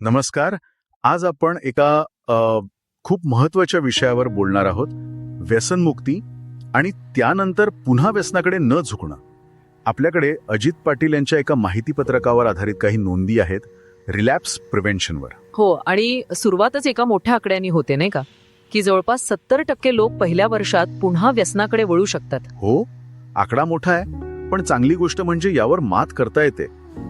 नमस्कार. आज आपण एका अ, खूप महत्त्वाच्या विषयावर बोलणार आहोत. व्यसनमुक्ती आणि त्यानंतर पुन्हा व्यसनाकडे न झुकणं. आपल्याकडे अजित पाटील यांच्या एका माहितीपत्रकावर आधारित काही नोंदी आहेत रिलॅप्स प्रिव्हेन्शनवर हो आणि सुरुवातच एका मोठ्या आकड्यानी होते नाही का? की जवळपास सत्तर टक्के लोक पहिल्या वर्षात पुन्हा व्यसनाकडे वळू शकतात. हो आकडा मोठा आहे पण चांगली गोष्ट म्हणजे यावर मात करता येते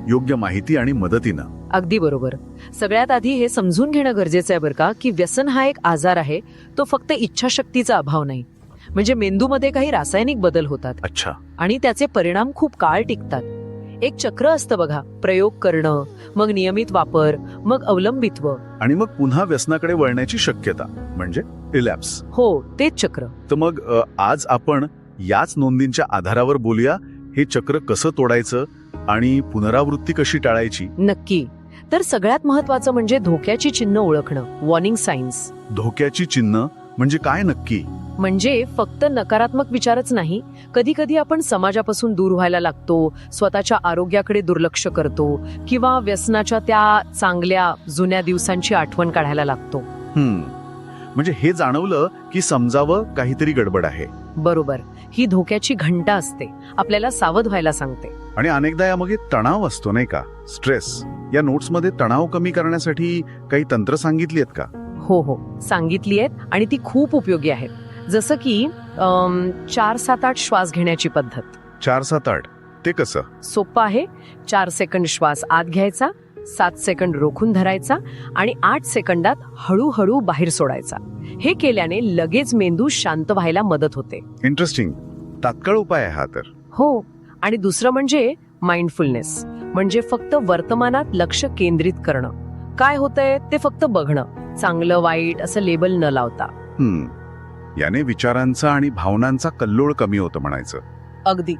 योग्य माहिती आणि मदतीनं. अगदी बरोबर. सगळ्यात आधी हे समजून घेणं गरजेचं आहे बरं का की व्यसन हा एक आजार आहे तो फक्त इच्छाशक्तीचा अभाव नाही. म्हणजे मेंदूमध्ये काही रासायनिक बदल होतात. अच्छा. आणि त्याचे परिणाम खूप काळ टिकतात. एक चक्र असतं बघा प्रयोग करणं मग नियमित वापर मग अवलंबित्व. आणि मग पुन्हा व्यसनाकडे वळण्याची शक्यता म्हणजे रिलॅप्स. हो तेच चक्र. तर मग अ, आज आपण याच नोंदींच्या आधारावर बोलूया हे चक्र कसं तोडायचं आणि पुनरावृत्ती कशी टाळायची? नक्की. तर सगळ्यात महत्वाचं म्हणजे धोक्याची चिन्ह ओळखणं वॉर्निंग सायन्स धोक्याची चिन्ह म्हणजे काय नक्की? म्हणजे फक्त नकारात्मक विचारच नाही कधी कधी आपण समाजापासून दूर व्हायला लागतो स्वतःच्या आरोग्याकडे दुर्लक्ष करतो किंवा व्यसनाच्या त्या चांगल्या जुन्या दिवसांची आठवण काढायला लागतो. म्हणजे हे जाणवलं की समजावं काहीतरी गडबड आहे. बरोबर. ही धोक्याची घंटा असते. आपल्याला सावध व्हायला सांगते. आणि अनेकदा यामागे तणाव असतो नाही का? स्ट्रेस. या नोट्समध्ये तणाव कमी करण्यासाठी काही तंत्र सांगितली आहेत का? हो हो. सांगितली आहेत आणि ती खूप उपयोगी आहेत. जसं की चार सात आठ श्वास घेण्याची पद्धत. चार सात आठ. ते कसं? सोपं आहे. चार सेकंड श्वास आत घ्यायचा सात सेकंद रोखून धरायचा आणि आठ सेकंदात हळूहळू बाहेर सोडायचा. हे केल्याने लगेच मेंदू शांत व्हायला मदत होते. इंटरेस्टिंग तात्काळ उपाय आहे हा तर. हो. आणि दुसरं म्हणजे माइंडफुलनेस म्हणजे फक्त वर्तमानात लक्ष केंद्रित करणं. काय होतंय? ते फक्त बघणं. चांगलं वाईट असं लेबल न लावता. याने विचारांचा आणि भावनांचा कल्लोळ कमी होतं म्हणायचं. अगदी.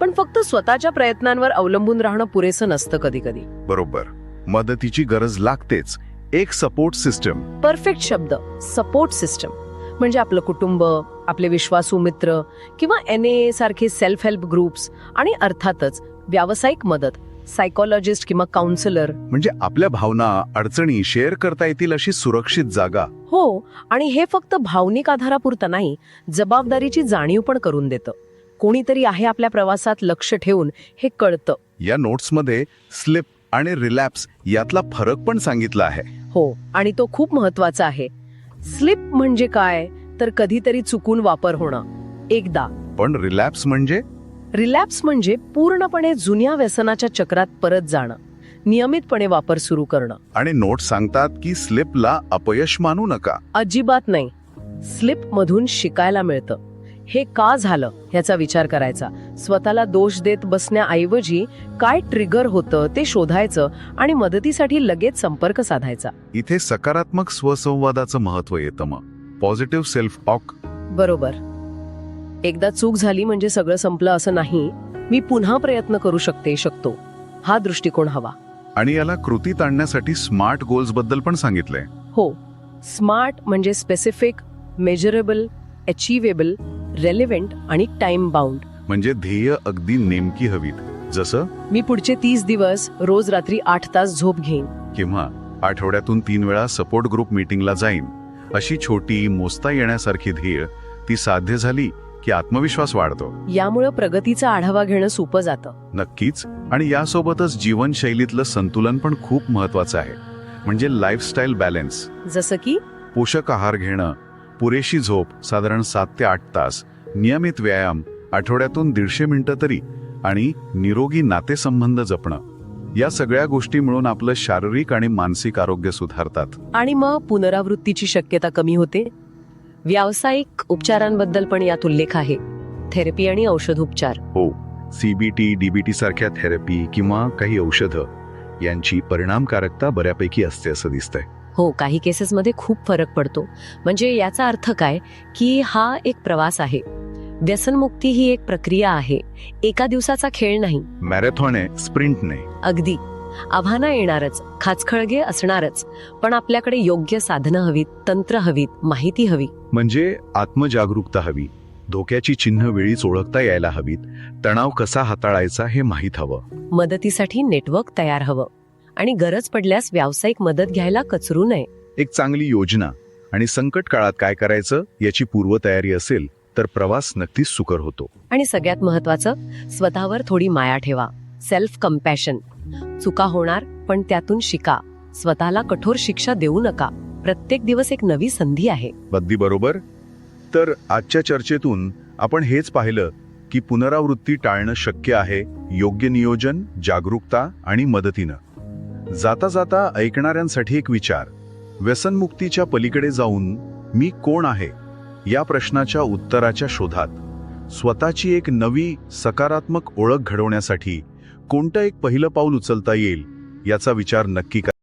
पण फक्त स्वतःच्या प्रयत्नांवर अवलंबून राहणं पुरेसं नसतं कधी कधी बरोबर. मदतीची गरज लागतेच. एक सपोर्ट सिस्टम परफेक्ट शब्द. सपोर्ट सिस्टम म्हणजे आपलं कुटुंब आपले विश्वासू मित्र किंवा एन ए सारखे सेल्फ हेल्प ग्रुप्स आणि अर्थातच व्यावसायिक मदत सायकोलॉजिस्ट किंवा काउन्सिलर म्हणजे आपल्या भावना अडचणी शेअर करता येतील अशी सुरक्षित जागा. हो आणि हे फक्त भावनिक आधारापुरतं नाही जबाबदारीची जाणीव पण करून देतं. कोणीतरी आहे आपल्या प्रवासात लक्ष ठेवून हे कळतं. या नोट्समध्ये स्लिप आणि रिलॅप्स यातला फरक पण सांगितला आहे. हो आणि तो खूप महत्त्वाचा आहे. स्लिप म्हणजे काय? तर कधीतरी चुकून वापर होणं. एकदा. पण रिलॅप्स म्हणजे? रिलॅप्स म्हणजे पूर्णपणे जुन्या व्यसनाच्या चक्रात परत जाणं. नियमितपणे वापर सुरू करणं. आणि नोट सांगतात की स्लिपला अपयश मानू नका. अजिबात नाही. स्लिप मधून शिकायला मिळतं. हे का झालं ह्याचा विचार करायचा. स्वतःला दोष देत बसण्याऐवजी काय ट्रिगर होतं ते शोधायचं आणि मदतीसाठी लगेच संपर्क साधायचा. इथे सकारात्मक स्वसंवादाचं महत्त्व येतं मग. पॉझिटिव्ह सेल्फ टॉक बरोबर. एकदा चूक झाली म्हणजे सगळं संपलं असं नाही मी पुन्हा प्रयत्न करू शकते शकतो. हा दृष्टिकोन हवा. आणि याला कृतीत आणण्यासाठी स्मार्ट गोल्सबद्दल पण सांगितलंय. हो. स्मार्ट म्हणजे स्पेसिफिक मेजरेबल अचिवेबल रेलिव्हेंट आणि टाइम बाउंड म्हणजे ध्येय अगदी नेमकी हवीत. जसं? मी पुढचे तीस दिवस रोज रात्री आठ तास झोप घेईन. किंवा आठवड्यातून तीन वेळा सपोर्ट ग्रुप मीटिंगला जाईन. अशी छोटी मोजता येण्यासारखी ध्येय ती साध्य झाली की आत्मविश्वास वाढतो. यामुळं प्रगतीचा आढावा घेणं सोपं जातं. नक्कीच. आणि यासोबतच जीवनशैलीतलं संतुलन पण खूप महत्वाचं आहे. म्हणजे लाईफस्टाईल बॅलन्स जसं की? पोषक आहार घेणं पुरेशी झोप साधारण सात ते आठ तास नियमित व्यायाम आठवड्यातून दीडशे मिनिटं तरी आणि निरोगी नातेसंबंध जपणं. या सगळ्या गोष्टी मिळून आपलं शारीरिक आणि मानसिक आरोग्य सुधारतात. आणि मग पुनरावृत्तीची शक्यता कमी होते? व्यावसायिक उपचारांबद्दल पण यात उल्लेख आहे. थेरपी आणि औषधोपचार हो सीबीटी डीबीटी सारख्या थेरपी किंवा काही औषधं यांची परिणामकारकता बऱ्यापैकी असते असं दिसतंय. हो काही केसेसमध्ये खूप फरक पडतो. म्हणजे याचा अर्थ काय? की हा एक प्रवास आहे. व्यसनमुक्ती ही एक प्रक्रिया आहे. एका दिवसाचा खेळ नाही. मॅरेथॉन आहे स्प्रिंट नाही. अगदी. आव्हानं येणारच खाचखळगे असणारच. पण आपल्याकडे योग्य साधनं हवीत तंत्र हवीत माहिती हवी. म्हणजे आत्मजागरूकता हवी. धोक्याची चिन्ह वेळीच ओळखता यायला हवीत. तणाव कसा हाताळायचा हे माहीत हवं. मदतीसाठी नेटवर्क तयार हवं. आणि गरज पडल्यास व्यावसायिक मदत घ्यायला कचरू नये. एक चांगली योजना आणि संकट काळात काय करायचं याची पूर्वतयारी असेल तर प्रवास नक्कीच सुकर होतो. आणि सगळ्यात महत्वाचं स्वतःवर थोडी माया ठेवा. सेल्फ कम्पॅशन चुका होणार पण त्यातून शिका. स्वतःला कठोर शिक्षा देऊ नका. प्रत्येक दिवस एक नवी संधी आहे. अगदी बरोबर. तर आजच्या चर्चेतून आपण हेच पाहिलं की पुनरावृत्ती टाळणं शक्य आहे योग्य नियोजन जागरूकता आणि मदतीनं. जाता जाता ऐकणाऱ्यांसाठी एक विचार. व्यसनमुक्तीच्या पलीकडे जाऊन मी कोण आहे? या प्रश्नाच्या उत्तराच्या शोधात स्वतःची एक नवी सकारात्मक ओळख घडवण्यासाठी कोणतं एक पहिलं पाऊल उचलता येईल याचा विचार नक्की करा.